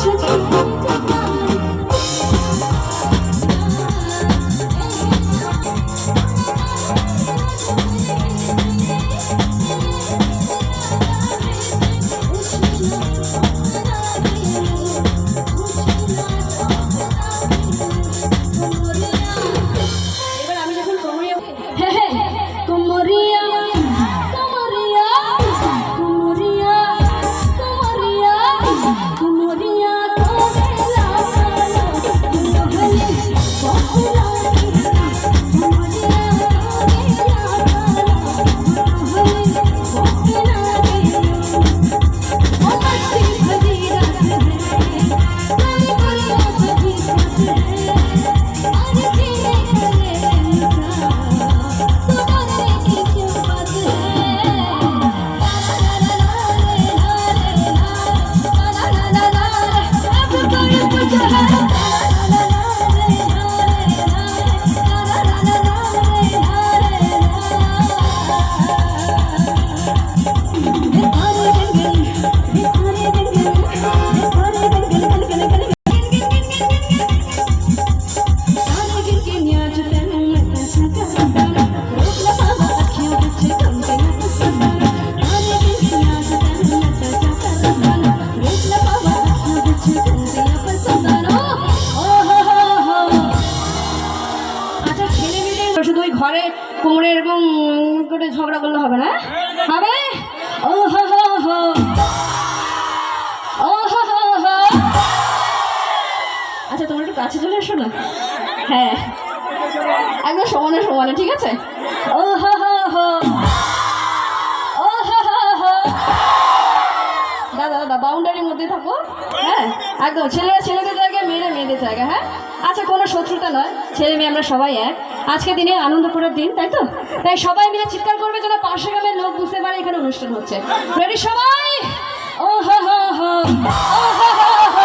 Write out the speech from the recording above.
to take মেয়ে শুধু ওই ঘরে কোমরে এরকম করে ঝগড়া করলে হবে না? হবে? ও হো হো ও হো হো হো আচ্ছা তোমার একটু কাছে চলে এসো না? হ্যাঁ। একদম সমানে সমানে, ঠিক আছে? ও হো মধ্যে থাকব। হ্যাঁ একদম। ছেলেরা ছেলেদের জায়গায়, মেয়েরা মেয়েদের জায়গায় হ্যাঁ? আচ্ছা কোনো শত্রুতা নয়। ছেলে মেয়ে আমরা সবাই এক। আজকে দিনে আনন্দ করার দিন, তাই তো? তাই সবাই মিলে চিৎকার করবে যেন পাশে গ্রামের লোক বুঝতে পারে এখানে অনুষ্ঠান হচ্ছে। রেডি সবাই? ও হো হো হো ও